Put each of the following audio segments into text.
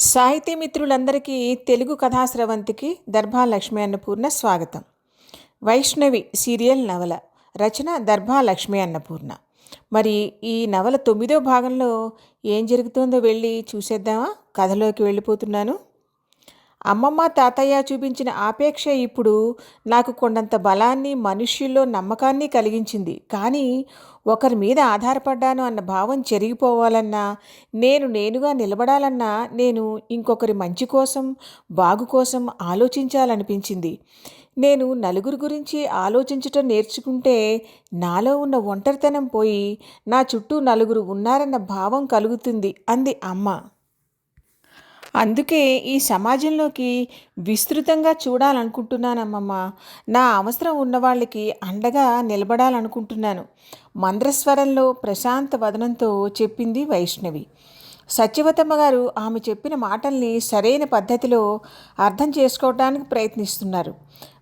సాహితీ మిత్రులందరికీ తెలుగు కథాస్రవంతికి దర్భా లక్ష్మీ అన్నపూర్ణ స్వాగతం. వైష్ణవి సీరియల్ నవల రచన దర్భా లక్ష్మీ అన్నపూర్ణ. మరి ఈ నవల తొమ్మిదో భాగంలో ఏం జరుగుతుందో వెళ్ళి చూసేద్దామా? కథలోకి వెళ్ళిపోతున్నాను. అమ్మమ్మ తాతయ్య చూపించిన ఆపేక్ష ఇప్పుడు నాకు కొండంత బలాన్ని మనుష్యుల్లో నమ్మకాన్ని కలిగించింది. కానీ ఒకరి మీద ఆధారపడ్డాను అన్న భావం చెరిగిపోవాలన్నా నేను నేనుగా నిలబడాలన్నా నేను ఇంకొకరి మంచి కోసం బాగు కోసం ఆలోచించాలనిపించింది. నేను నలుగురు గురించి ఆలోచించటం నేర్చుకుంటే నాలో ఉన్న ఒంటరితనం పోయి నా చుట్టూ నలుగురు ఉన్నారన్న భావం కలుగుతుంది అంది అమ్మ. అందుకే ఈ సమాజంలోకి విస్తృతంగా చూడాలనుకుంటున్నానమ్మమ్మ. నా అవసరం ఉన్నవాళ్ళకి అండగా నిలబడాలనుకుంటున్నాను. మంద్రస్వరంలో ప్రశాంత వదనంతో చెప్పింది వైష్ణవి. సత్యవతమ్మ గారు ఆమె చెప్పిన మాటల్ని సరైన పద్ధతిలో అర్థం చేసుకోవడానికి ప్రయత్నిస్తున్నారు.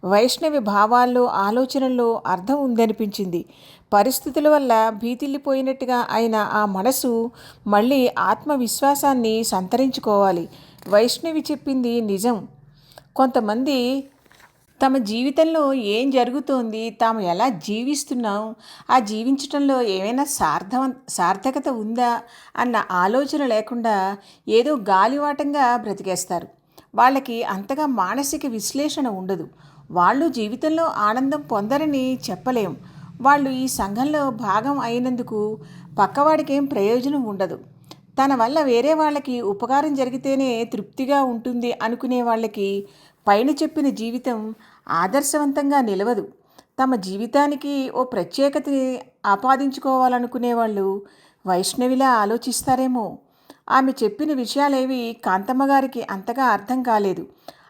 వైష్ణవి భావాల్లో ఆలోచనల్లో అర్థం ఉందనిపించింది. పరిస్థితుల వల్ల భీతిల్లిపోయినట్టుగా అయిన ఆ మనసు మళ్ళీ ఆత్మవిశ్వాసాన్ని సంతరించుకోవాలి. వైష్ణవి చెప్పింది నిజం. కొంతమంది తమ జీవితంలో ఏం జరుగుతోంది తాము ఎలా జీవిస్తున్నాం ఆ జీవించటంలో ఏమైనా సార్థవ సార్థకత ఉందా అన్న ఆలోచన లేకుండా ఏదో గాలివాటంగా బ్రతికేస్తారు. వాళ్ళకి అంతగా మానసిక విశ్లేషణ ఉండదు. వాళ్ళు జీవితంలో ఆనందం పొందరని చెప్పలేం. వాళ్ళు ఈ సంఘంలో భాగం అయినందుకు పక్కవాడికి ఏం ప్రయోజనం ఉండదు. తన వల్ల వేరే వాళ్ళకి ఉపకారం జరిగితేనే తృప్తిగా ఉంటుంది అనుకునే వాళ్ళకి పైన చెప్పిన జీవితం ఆదర్శవంతంగా నిలవదు. తమ జీవితానికి ఓ ప్రత్యేకతని ఆపాదించుకోవాలనుకునే వాళ్ళు వైష్ణవిలా ఆలోచిస్తారేమో. ఆమె చెప్పిన విషయాలేవి కాంతమ్మ గారికి అంతగా అర్థం కాలేదు.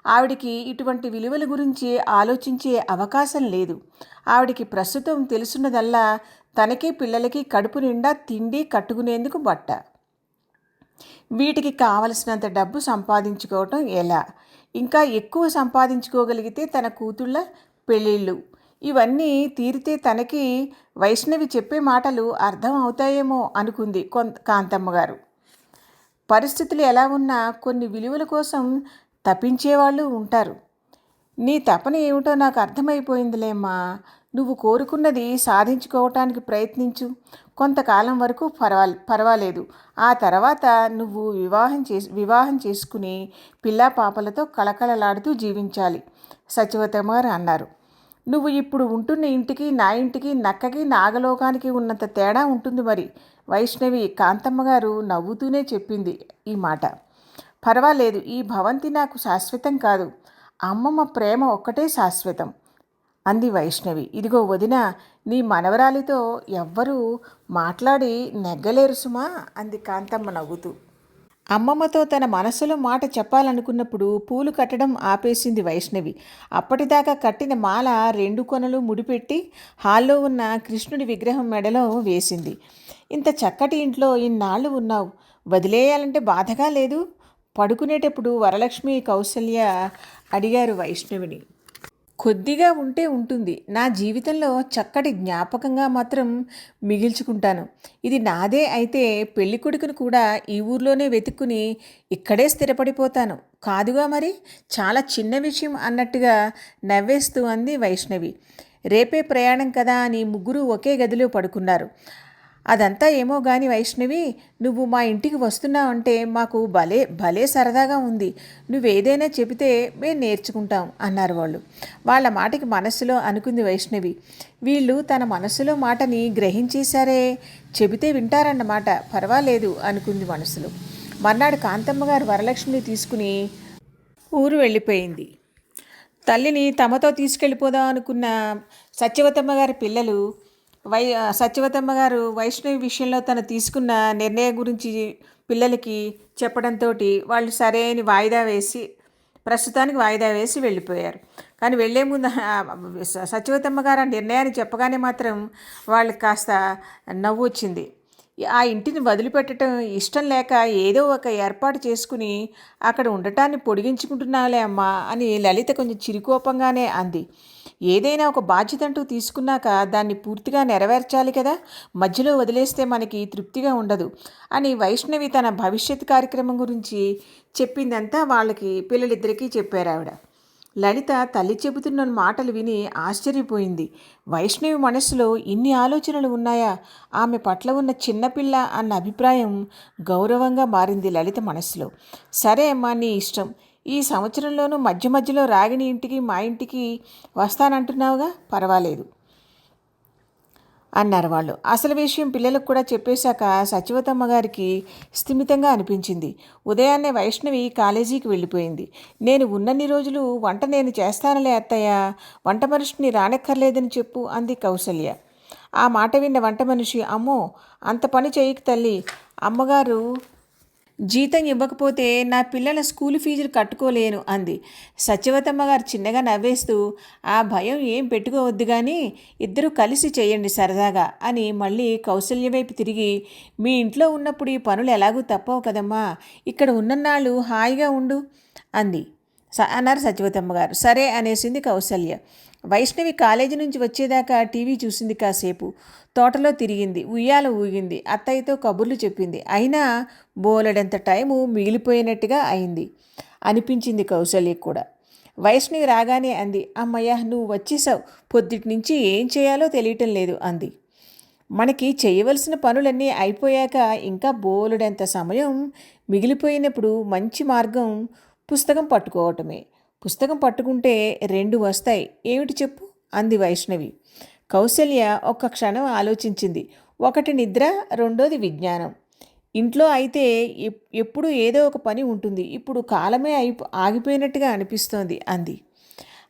ఆవిడికి ఇటువంటి విలువల గురించి ఆలోచించే అవకాశం లేదు. ఆవిడికి ప్రస్తుతం తెలుసున్నదల్లా తనకి పిల్లలకి కడుపు నిండా తిండి కట్టుకునేందుకు బట్ట. వీటికి కావలసినంత డబ్బు సంపాదించుకోవటం ఎలా? ఇంకా ఎక్కువ సంపాదించుకోగలిగితే తన కూతుళ్ళ పెళ్ళిళ్ళు? ఇవన్నీ తీరితే తనకి వైష్ణవి చెప్పే మాటలు అర్థం అవుతాయేమో అనుకుంది కొంత కాంతమ్మ గారు. పరిస్థితులు ఎలా ఉన్నా కొన్ని విలువల కోసం తపించేవాళ్ళు ఉంటారు. నీ తపన ఏమిటో నాకు అర్థమైపోయిందిలేమ్మా. నువ్వు కోరుకున్నది సాధించుకోవటానికి ప్రయత్నించు. కొంతకాలం వరకు పర్వా పర్వాలేదు. ఆ తర్వాత నువ్వు వివాహం చేసి వివాహం చేసుకుని పిల్లా పాపలతో కళకళలాడుతూ జీవించాలి. సచివతమ్మ గారు అన్నారు. నువ్వు ఇప్పుడు ఉంటున్న ఇంటికి నా ఇంటికి నక్కకి నాగలోకానికి ఉన్నంత తేడా ఉంటుంది మరి. వైష్ణవి కాంతమ్మ గారు నవ్వుతూనే చెప్పింది ఈ మాట. పర్వాలేదు ఈ భవంతి నాకు శాశ్వతం కాదు. అమ్మమ్మ ప్రేమ ఒక్కటే శాశ్వతం. అంది వైష్ణవి. ఇదిగో వదిన నీ మనవరాలితో ఎవ్వరూ మాట్లాడి నెగ్గలేరు సుమా అంది కాంతమ్మ నవ్వుతూ. అమ్మమ్మతో తన మనసులో మాట చెప్పాలనుకున్నప్పుడు పూలు కట్టడం ఆపేసింది వైష్ణవి. అప్పటిదాకా కట్టిన మాల రెండు కొనలు ముడిపెట్టి హాల్లో ఉన్న కృష్ణుడి విగ్రహం మెడలో వేసింది. ఇంత చక్కటి ఇంట్లో ఇన్నాళ్ళు ఉన్నావు. వదిలేయాలంటే బాధగా లేదు? పడుకునేటప్పుడు వరలక్ష్మి కౌసల్య అడిగారు వైష్ణవిని. కొద్దిగా ఉంటే ఉంటుంది. నా జీవితంలో చక్కటి జ్ఞాపకంగా మాత్రం మిగిల్చుకుంటాను. ఇది నాదే అయితే పెళ్ళి కొడుకును కూడా ఈ ఊర్లోనే వెతుక్కుని ఇక్కడే స్థిరపడిపోతాను. కాదుగా మరి? చాలా చిన్న విషయం అన్నట్టుగా నవ్వేస్తూ అంది వైష్ణవి. రేపే ప్రయాణం కదా అని ముగ్గురు ఒకే గదిలో పడుకున్నారు. అదంతా ఏమో గాని వైష్ణవి నువ్వు మా ఇంటికి వస్తున్నావంటే మాకు భలే భలే సరదాగా ఉంది. నువ్వేదైనా చెబితే మేము నేర్చుకుంటాం అన్నారు వాళ్ళు. వాళ్ళ మాటకి మనస్సులో అనుకుంది వైష్ణవి. వీళ్ళు తన మనసులో మాటని గ్రహించేశారే చెబితే వింటారన్నమాట. పర్వాలేదు అనుకుంది మనసులో మర్నాడు కాంతమ్మ గారు వరలక్ష్మిని తీసుకుని ఊరు వెళ్ళిపోయింది. తల్లిని తమతో తీసుకెళ్ళిపోదాం అనుకున్న సత్యవతమ్మ గారి పిల్లలు వై సత్యవతమ్మ గారు వైష్ణవి విషయంలో తను తీసుకున్న నిర్ణయం గురించి పిల్లలకి చెప్పడంతో వాళ్ళు సరే అని వాయిదా వేసి ప్రస్తుతానికి వాయిదా వేసి వెళ్ళిపోయారు. కానీ వెళ్ళే ముందు సత్యవతమ్మ గారు ఆ నిర్ణయాన్ని చెప్పగానే మాత్రం వాళ్ళకి కాస్త నవ్వు వచ్చింది ఆ ఇంటిని వదిలిపెట్టడం ఇష్టం లేక ఏదో ఒక ఏర్పాటు చేసుకుని అక్కడ ఉండటాన్ని పొడిగించుకుంటున్నాలే అమ్మా అని లలిత కొంచెం చిరుకోపంగానే అంది. ఏదైనా ఒక బాధ్యత అంటూ తీసుకున్నాక దాన్ని పూర్తిగా నెరవేర్చాలి కదా? మధ్యలో వదిలేస్తే మనకి తృప్తిగా ఉండదు అని వైష్ణవి తన భవిష్యత్ కార్యక్రమం గురించి చెప్పిందంతా వాళ్ళకి పిల్లలిద్దరికీ చెప్పారు ఆవిడ లలిత తల్లి చెబుతున్న మాటలు విని ఆశ్చర్యపోయింది. వైష్ణవి మనస్సులో ఇన్ని ఆలోచనలు ఉన్నాయా? ఆమె పట్ల ఉన్న చిన్నపిల్ల అన్న అభిప్రాయం గౌరవంగా మారింది లలిత మనస్సులో. సరే అమ్మా నీ ఇష్టం. ఈ సంవత్సరంలోనూ మధ్య మధ్యలో రాగిణి ఇంటికి మా ఇంటికి వస్తానంటున్నావుగా? పర్వాలేదు. అన్నారు వాళ్ళు. అసలు విషయం పిల్లలకు కూడా చెప్పేశాక సచివతమ్మ గారికి స్థిమితంగా అనిపించింది. ఉదయాన్నే వైష్ణవి కాలేజీకి వెళ్ళిపోయింది. నేను ఉన్నన్ని రోజులు వంట నేను చేస్తానులే అత్తయ్య వంట మనిషిని రానక్కర్లేదని చెప్పు అంది కౌసల్య. ఆ మాట విన్న వంట మనిషి అమ్మో అంత పని చేయకు తల్లి అమ్మగారు జీతం ఇవ్వకపోతే నా పిల్లల స్కూల్ ఫీజులు కట్టుకోలేను అంది. సత్యవతమ్మ గారు చిన్నగా నవ్వేస్తూ ఆ భయం ఏం పెట్టుకోవద్దు కానీ ఇద్దరూ కలిసి చేయండి సరదాగా అని మళ్ళీ కౌశల్య వైపు తిరిగి మీ ఇంట్లో ఉన్నప్పుడు ఈ పనులు ఎలాగూ తప్పవు కదమ్మా ఇక్కడ ఉన్ననాళ్ళు హాయిగా ఉండు అంది. స అన్నారు సత్యవతమ్మ గారు. సరే అనేసింది కౌసల్య వైష్ణవి కాలేజీ నుంచి వచ్చేదాకా టీవీ చూసింది కాసేపు. తోటలో తిరిగింది. ఉయ్యాల ఊగింది. అత్తయ్యతో కబుర్లు చెప్పింది. అయినా బోలెడంత టైము మిగిలిపోయినట్టుగా అయింది. అనిపించింది కౌశల్యకు కూడా. వైష్ణవి రాగానే అంది. అమ్మయ్య నువ్వు వచ్చేసావు. పొద్దుటి నుంచి ఏం చేయాలో తెలియటం లేదు అంది. మనకి చేయవలసిన పనులన్నీ అయిపోయాక ఇంకా బోలెడంత సమయం మిగిలిపోయినప్పుడు మంచి మార్గం పుస్తకం పట్టుకోవటమే. పుస్తకం పట్టుకుంటే రెండు వస్తాయి. ఏమిటి చెప్పు? అంది వైష్ణవి. కౌశల్య ఒక్క క్షణం ఆలోచించింది. ఒకటి నిద్ర రెండోది విజ్ఞానం. ఇంట్లో అయితే ఎప్పుడు ఏదో ఒక పని ఉంటుంది. ఇప్పుడు కాలమే అయి ఆగిపోయినట్టుగా అనిపిస్తోంది అంది.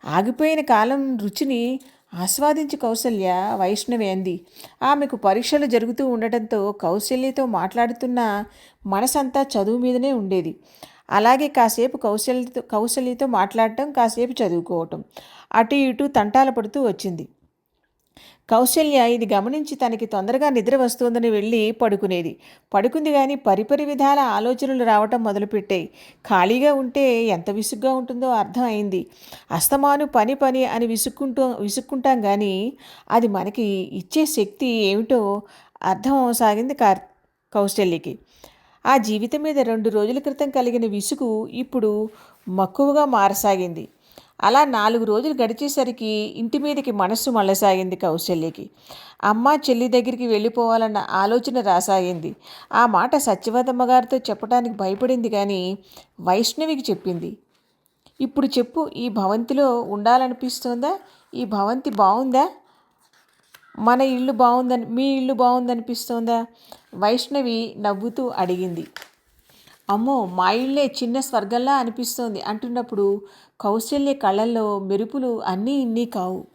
ఆగిపోయిన కాలం రుచిని ఆస్వాదించి కౌశల్య వైష్ణవి అంది. ఆమెకు పరీక్షలు జరుగుతూ ఉండటంతో కౌశల్యతో మాట్లాడుతున్న మనసంతా చదువు మీదనే ఉండేది. అలాగే కాసేపు కౌశల్యతో కౌశల్యతో మాట్లాడటం కాసేపు చదువుకోవటం. అటు ఇటు తంటాల పడుతూ వచ్చింది. కౌశల్య ఇది గమనించి తనకి తొందరగా నిద్ర వస్తుందని వెళ్ళి పడుకునేది. పడుకుంది కానీ పరిపరి విధాల ఆలోచనలు రావటం మొదలుపెట్టాయి. ఖాళీగా ఉంటే ఎంత విసుగ్గా ఉంటుందో అర్థం అయింది. అస్తమాను పని పని అని విసుక్కుంటూ విసుక్కుంటాం కానీ అది మనకి ఇచ్చే శక్తి ఏమిటో అర్థం సాగింది కార్ కౌశల్యకి. ఆ జీవితం మీద రెండు రోజుల క్రితం కలిగిన విసుగు ఇప్పుడు మక్కువగా మారసాగింది. అలా నాలుగు రోజులు గడిచేసరికి ఇంటి మీదకి మనస్సు మళ్ళసాగింది కౌశల్యకి. అమ్మ చెల్లి దగ్గరికి వెళ్ళిపోవాలన్న ఆలోచన రాసాగింది. ఆ మాట సత్యవతమ్మ గారితో చెప్పడానికి భయపడింది కానీ వైష్ణవికి చెప్పింది. ఇప్పుడు చెప్పు ఈ భవంతిలో ఉండాలనిపిస్తోందా? ఈ భవంతి బాగుందా మన ఇల్లు బాగుందని మీ ఇల్లు బాగుందనిపిస్తోందా? వైష్ణవి నవ్వుతూ అడిగింది. అమ్మో మా ఇల్లే చిన్న స్వర్గంలా అనిపిస్తోంది అంటున్నప్పుడు కౌశల్య కళ్ళల్లో మెరుపులు అన్నీ ఇన్ని కావు.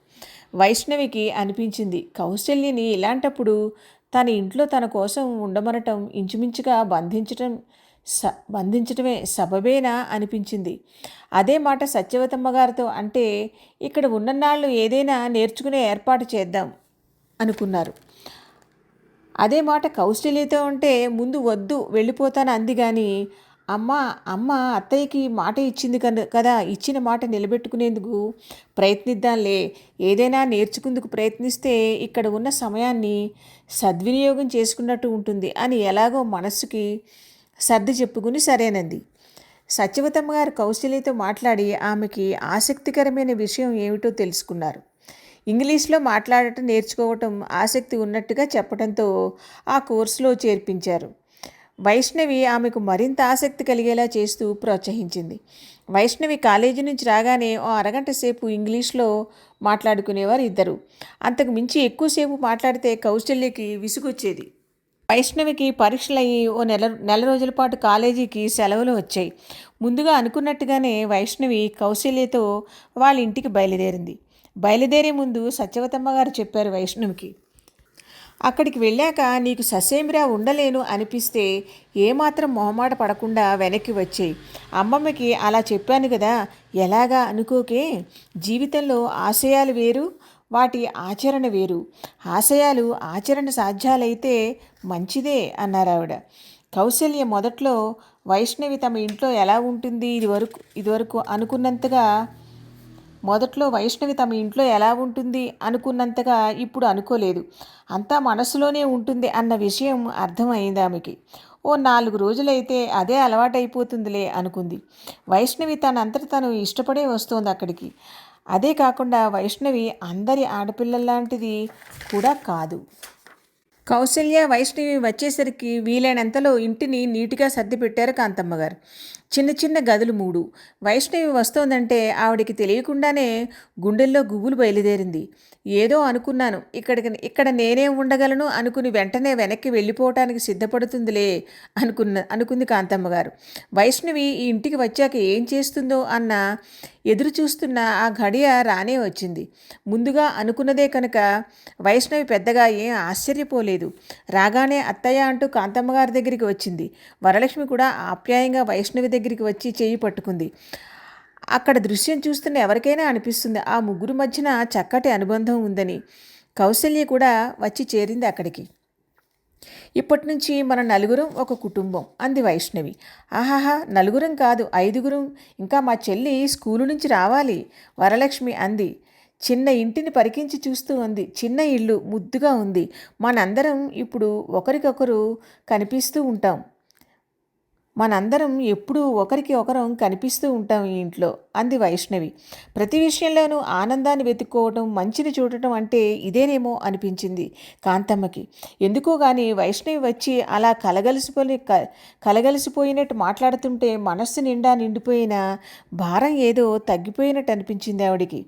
వైష్ణవికి అనిపించింది కౌశల్యని ఇలాంటప్పుడు తన ఇంట్లో తన కోసం ఉండమనటం ఇంచుమించుగా బంధించటం స బంధించటమే సబబేనా అనిపించింది. అదే మాట సత్యవతమ్మ గారితో అంటే ఇక్కడ ఉన్ననాళ్ళు ఏదైనా నేర్చుకునే ఏర్పాటు చేద్దాం. అనుకున్నారు. అదే మాట కౌశల్యతో ఉంటే ముందు వద్దు వెళ్ళిపోతాను అంది కానీ అమ్మ అమ్మ అత్తయ్యకి మాట ఇచ్చింది కదా ఇచ్చిన మాట నిలబెట్టుకునేందుకు ప్రయత్నిద్దాంలే. ఏదైనా నేర్చుకుందుకు ప్రయత్నిస్తే ఇక్కడ ఉన్న సమయాన్ని సద్వినియోగం చేసుకున్నట్టు ఉంటుంది అని ఎలాగో మనస్సుకి సర్ది చెప్పుకుని సరేనంది. సత్యవతమ్మ గారు కౌశల్యతో మాట్లాడి ఆమెకి ఆసక్తికరమైన విషయం ఏమిటో తెలుసుకున్నారు. ఇంగ్లీష్లో మాట్లాడటం నేర్చుకోవటం ఆసక్తి ఉన్నట్టుగా చెప్పడంతో ఆ కోర్సులో చేర్పించారు. వైష్ణవి ఆమెకు మరింత ఆసక్తి కలిగేలా చేస్తూ ప్రోత్సహించింది. వైష్ణవి కాలేజీ నుంచి రాగానే ఓ అరగంట సేపు ఇంగ్లీష్లో మాట్లాడుకునేవారు ఇద్దరు. అంతకు మించి ఎక్కువసేపు మాట్లాడితే కౌశల్యకి విసుగొచ్చేది. వైష్ణవికి పరీక్షలయ్యి ఓ నెల నెల రోజుల పాటు కాలేజీకి సెలవులు వచ్చాయి. ముందుగా అనుకున్నట్టుగానే వైష్ణవి కౌశల్యతో వాళ్ళ ఇంటికి బయలుదేరింది. బయలుదేరే ముందు సత్యవతమ్మ గారు చెప్పారు వైష్ణవికి. అక్కడికి వెళ్ళాక నీకు ససేమిరా ఉండలేను అనిపిస్తే ఏమాత్రం మొహమాట పడకుండా వెనక్కి వచ్చేయి అమ్మమ్మకి అలా చెప్పాను కదా ఎలాగా అనుకోకే? జీవితంలో ఆశయాలు వేరు వాటి ఆచరణ వేరు. ఆశయాలు ఆచరణ సాధ్యాలైతే మంచిదే అన్నారు ఆవిడ. కౌశల్య మొదట్లో వైష్ణవి తమ ఇంట్లో ఎలా ఉంటుంది? ఇదివరకు ఇదివరకు అనుకున్నంతగా మొదట్లో వైష్ణవి తమ ఇంట్లో ఎలా ఉంటుంది అనుకున్నంతగా ఇప్పుడు అనుకోలేదు. అంతా మనసులోనే ఉంటుంది అన్న విషయం అర్థమైంది ఆమెకి. ఓ నాలుగు రోజులైతే అదే అలవాటైపోతుందిలే అనుకుంది. వైష్ణవి తనంతట తను ఇష్టపడే వస్తోంది అక్కడికి. అదే కాకుండా వైష్ణవి అందరి ఆడపిల్లలాంటిది కూడా కాదు. కౌశల్య వైష్ణవి వచ్చేసరికి వీలైనంతలో ఇంటిని నీట్గా సర్దిపెట్టారు కాంతమ్మ గారు. చిన్న చిన్న గదులు మూడు. వైష్ణవి వస్తోందంటే ఆవిడికి తెలియకుండానే గుండెల్లో గుబులు బయలుదేరింది. ఏదో అనుకున్నాను. ఇక్కడికి ఇక్కడ నేనే ఉండగలను అనుకుని వెంటనే వెనక్కి వెళ్ళిపోవటానికి సిద్ధపడుతుందిలే అనుకున్న అనుకుంది కాంతమ్మ గారు వైష్ణవి ఈ ఇంటికి వచ్చాక ఏం చేస్తుందో అన్న ఎదురు చూస్తున్న ఆ ఘడియ రానే వచ్చింది. ముందుగా అనుకున్నదే కనుక వైష్ణవి పెద్దగా ఏం ఆశ్చర్యపోలేదు. రాగానే అత్తయ్య అంటూ కాంతమ్మ గారి దగ్గరికి వచ్చింది. వరలక్ష్మి కూడా ఆప్యాయంగా వైష్ణవి దగ్గర దగ్గరికి వచ్చి చేయి పట్టుకుంది. అక్కడ దృశ్యం చూస్తున్న ఎవరికైనా అనిపిస్తుంది ఆ ముగ్గురు మధ్యన చక్కటి అనుబంధం ఉందని. కౌశల్య కూడా వచ్చి చేరింది అక్కడికి. ఇప్పటి నుంచి మన నలుగురం ఒక కుటుంబం అంది వైష్ణవి. ఆహాహా నలుగురం కాదు ఐదుగురం. ఇంకా మా చెల్లి స్కూలు నుంచి రావాలి వరలక్ష్మి అంది. చిన్న ఇంటిని పరికించి చూస్తూ ఉంది చిన్న ఇల్లు ముద్దుగా ఉంది. మనందరం ఇప్పుడు ఒకరికొకరు కనిపిస్తూ ఉంటాం. మనందరం ఎప్పుడూ ఒకరికి ఒకరం కనిపిస్తూ ఉంటాం ఈ ఇంట్లో అంది వైష్ణవి. ప్రతి విషయంలోనూ ఆనందాన్ని వెతుక్కోవటం మంచిని చూడటం అంటే ఇదేనేమో అనిపించింది కాంతమ్మకి. ఎందుకో కానీ వైష్ణవి వచ్చి అలా కలగలిసిపోయి కలగలిసిపోయినట్టు మాట్లాడుతుంటే మనస్సు నిండా నిండిపోయిన భారం ఏదో తగ్గిపోయినట్టు అనిపించింది ఆవిడికి.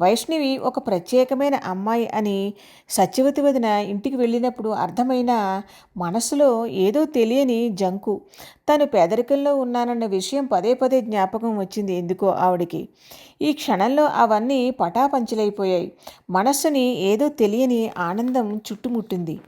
వైష్ణవి ఒక ప్రత్యేకమైన అమ్మాయి అని సత్యవతి వదిన ఇంటికి వెళ్ళినప్పుడు అర్థమైన మనసులో ఏదో తెలియని జంకు. తను పేదరికంలో ఉన్నానన్న విషయం పదే పదే జ్ఞాపకం వచ్చింది ఎందుకో ఆవిడికి. ఈ క్షణంలో అవన్నీ పటాపంచలైపోయాయి. మనస్సుని ఏదో తెలియని ఆనందం చుట్టుముట్టింది.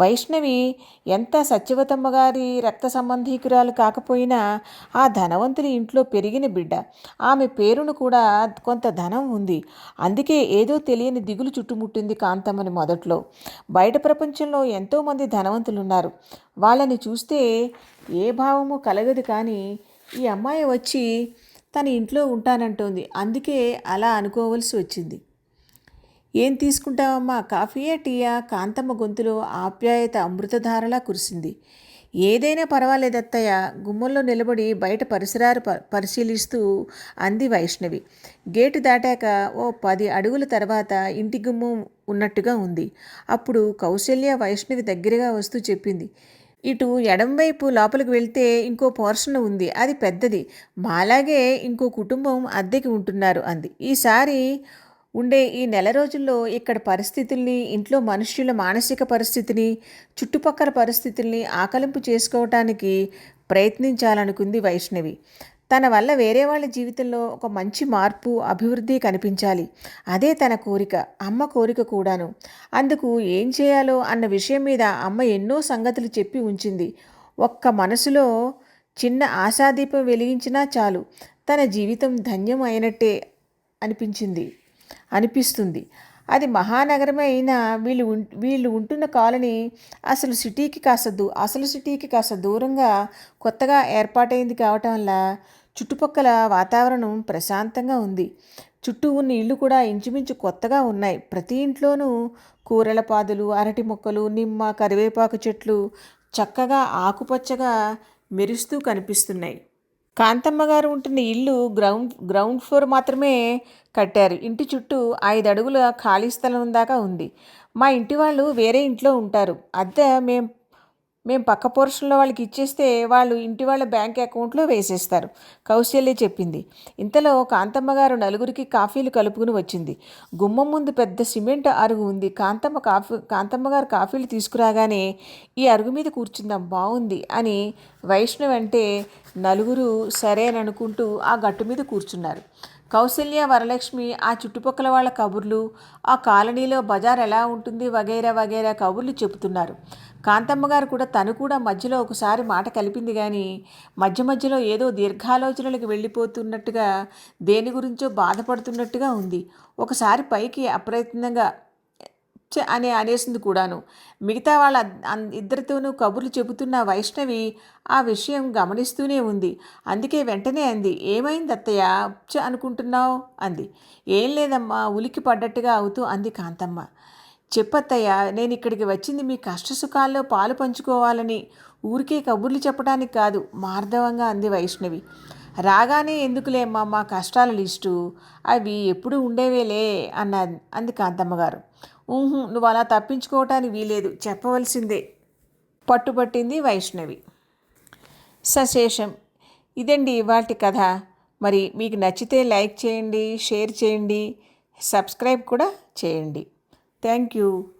వైష్ణవి ఎంత సత్యవతమ్మ గారి రక్త సంబంధీకురాలు కాకపోయినా ఆ ధనవంతుని ఇంట్లో పెరిగిన బిడ్డ. ఆమె పేరును కూడా కొంత ధనం ఉంది. అందుకే ఏదో తెలియని దిగులు చుట్టుముట్టింది కాంతమ్మని మొదట్లో. బయట ప్రపంచంలో ఎంతోమంది ధనవంతులు ఉన్నారు వాళ్ళని చూస్తే ఏ భావము కలగదు కానీ ఈ అమ్మాయి వచ్చి తన ఇంట్లో ఉంటానంటోంది. అందుకే అలా అనుకోవలసి వచ్చింది. ఏం తీసుకుంటావమ్మా? కాఫీయా టీయా? కాంతమ్మ గొంతులో ఆప్యాయత అమృతధారలా కురిసింది. ఏదైనా పర్వాలేదు అత్తయ్య. గుమ్మంలో నిలబడి బయట పరిసరాలు పరిశీలిస్తూ అంది వైష్ణవి. గేటు దాటాక ఓ పది అడుగుల తర్వాత ఇంటి గుమ్మం ఉన్నట్టుగా ఉంది. అప్పుడు కౌశల్య వైష్ణవి దగ్గరగా వస్తూ చెప్పింది. ఇటు ఎడంవైపు లోపలికి వెళ్తే ఇంకో పోర్షన్ ఉంది. అది పెద్దది. మాలాగే ఇంకో కుటుంబం అద్దెకి ఉంటున్నారు అంది. ఈసారి ఉండే ఈ నెల రోజుల్లో ఇక్కడ పరిస్థితుల్ని ఇంట్లో మనుష్యుల మానసిక పరిస్థితిని చుట్టుపక్కల పరిస్థితుల్ని ఆకలింపు చేసుకోవటానికి ప్రయత్నించాలనుకుంది వైష్ణవి. తన వల్ల వేరే వాళ్ళ జీవితంలో ఒక మంచి మార్పు అభివృద్ధి కనిపించాలి. అదే తన కోరిక అమ్మ కోరిక కూడాను. అందుకు ఏం చేయాలో అన్న విషయం మీద అమ్మ ఎన్నో సంగతులు చెప్పి ఉంచింది. ఒక్క మనసులో చిన్న ఆశాదీపం వెలిగించినా చాలు తన జీవితం ధన్యం అయినట్టే అనిపించింది అనిపిస్తుంది. అది మహానగరమే అయినా వీళ్ళు వీళ్ళు ఉంటున్న కాలనీ అసలు సిటీకి కాస్త దూ అసలు సిటీకి కాస్త దూరంగా కొత్తగా ఏర్పాటైంది కావటం వల్ల చుట్టుపక్కల వాతావరణం ప్రశాంతంగా ఉంది. చుట్టూ ఉన్న ఇళ్ళు కూడా ఇంచుమించు కొత్తగా ఉన్నాయి. ప్రతి ఇంట్లోనూ కూరల పాదులు అరటి మొక్కలు నిమ్మ కరివేపాకు చెట్లు చక్కగా ఆకుపచ్చగా మెరుస్తూ కనిపిస్తున్నాయి. కాంతమ్మ గారు ఉంటున్న ఇల్లు గ్రౌండ్ గ్రౌండ్ ఫ్లోర్ మాత్రమే కట్టారు. ఇంటి చుట్టూ ఐదు అడుగుల ఖాళీ స్థలం దాకా ఉంది. మా ఇంటి వాళ్ళు వేరే ఇంట్లో ఉంటారు. అద్దె మేము మేము పక్క పోర్షన్లో వాళ్ళకి ఇచ్చేస్తే వాళ్ళు ఇంటి వాళ్ళ బ్యాంక్ అకౌంట్లో వేసేస్తారు. కౌశల్య చెప్పింది. ఇంతలో కాంతమ్మ గారు నలుగురికి కాఫీలు కలుపుకుని వచ్చింది. గుమ్మం ముందు పెద్ద సిమెంట్ అరుగు ఉంది. కాంతమ్మ కాఫీ కాంతమ్మ గారు కాఫీలు తీసుకురాగానే ఈ అరుగు మీద కూర్చుందాం బాగుంది అని వైష్ణవ్ అంటే నలుగురు సరేననుకుంటూ ఆ గట్టు మీద కూర్చున్నారు. కౌశల్య వరలక్ష్మి ఆ చుట్టుపక్కల వాళ్ళ కబుర్లు ఆ కాలనీలో బజార్ ఎలా ఉంటుంది వగైరా వగైరా కబుర్లు చెబుతున్నారు. కాంతమ్మ గారు కూడా తను కూడా మధ్యలో ఒకసారి మాట కలిపింది కానీ మధ్య మధ్యలో ఏదో దీర్ఘాలోచనలకు వెళ్ళిపోతున్నట్టుగా దేని గురించో బాధపడుతున్నట్టుగా ఉంది. ఒకసారి పైకి అప్రయత్నంగా ఛ అని అనేసింది కూడాను. మిగతా వాళ్ళ ఇద్దరితోనూ కబుర్లు చెబుతున్న వైష్ణవి ఆ విషయం గమనిస్తూనే ఉంది. అందుకే వెంటనే అంది ఏమైంది అత్తయ్య? అనుకుంటున్నావు? అంది. ఏం లేదమ్మా ఉలికి పడ్డట్టుగా అవుతూ అంది కాంతమ్మ. చెప్పత్తయ్యా నేను ఇక్కడికి వచ్చింది మీ కష్టసుఖాల్లో పాలు పంచుకోవాలని. ఊరికే కబుర్లు చెప్పడానికి కాదు మార్ధవంగా అంది వైష్ణవి. రాగానే ఎందుకులేమ్మా మా కష్టాల లిస్టు? అవి ఎప్పుడు ఉండేవేలే అన్న అంది కాంతమ్మగారు. ఊహు నువ్వు అలా తప్పించుకోవటానికి వీలేదు చెప్పవలసిందే పట్టుబట్టింది వైష్ణవి. సశేషం ఇదండి ఇవాటి కథ. మరి మీకు నచ్చితే లైక్ చేయండి షేర్ చేయండి సబ్స్క్రైబ్ కూడా చేయండి. Thank you.